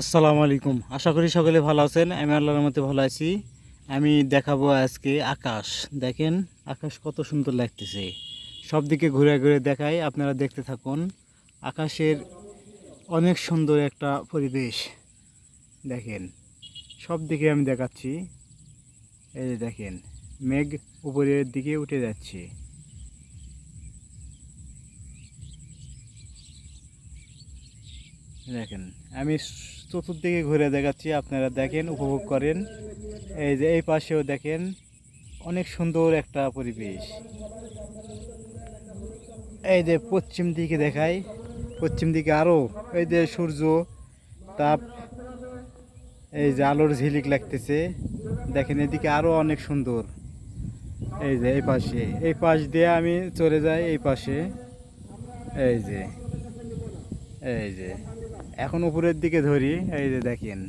আসসালামু আলাইকুম। আশা করি সকলে ভালো আছেন, আমি আল্লাহর মধ্যে ভালো আছি। আমি দেখাবো আজকে আকাশ। দেখেন, আকাশ কত সুন্দর লাগতেছে। সব দিকে ঘুরে ঘুরে দেখাই, আপনারা দেখতে থাকুন। আকাশের অনেক সুন্দর একটা পরিবেশ। দেখেন সব দিকে আমি দেখাচ্ছি। এই যে দেখেন, মেঘ উপরের দিকে উঠে যাচ্ছে। দেখেন, আমি চতুর্দিকে ঘুরে দেখাচ্ছি, আপনারা দেখেন, উপভোগ করেন। এই যে এই পাশেও দেখেন, অনেক সুন্দর একটা পরিবেশ। এই যে পশ্চিম দিকে দেখাই, পশ্চিম দিকে আরও এই যে সূর্য তাপ, এই যে আলোর ঝিলিক লাগতেছে। দেখেন, এদিকে আরও অনেক সুন্দর। এই যে এই পাশে, এই পাশ দিয়ে আমি চলে যাই, এই পাশে। এই যে এই যে। এখন উপরের দিকে ধরি, এই যে দেখেন।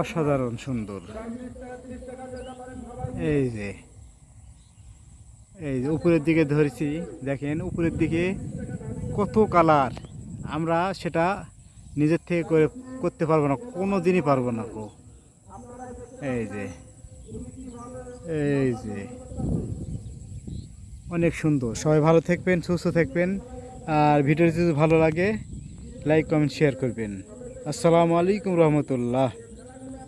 অসাধারণ সুন্দর। এই যে এই যে উপরের দিকে ধরেছি, দেখেন উপরের দিকে কত কালার। আমরা সেটা নিজের থেকে করে করতে পারব না কোনো দিনই পারব না গো। এই যে এই যে। অনেক সুন্দর। সবাই ভালো থাকবেন, সুস্থ থাকবেন। আর ভিডিওটি যদি ভালো লাগে লাইক কমেন্ট শেয়ার করবেন। আসসালামু আলাইকুম রহমতুল্লাহ।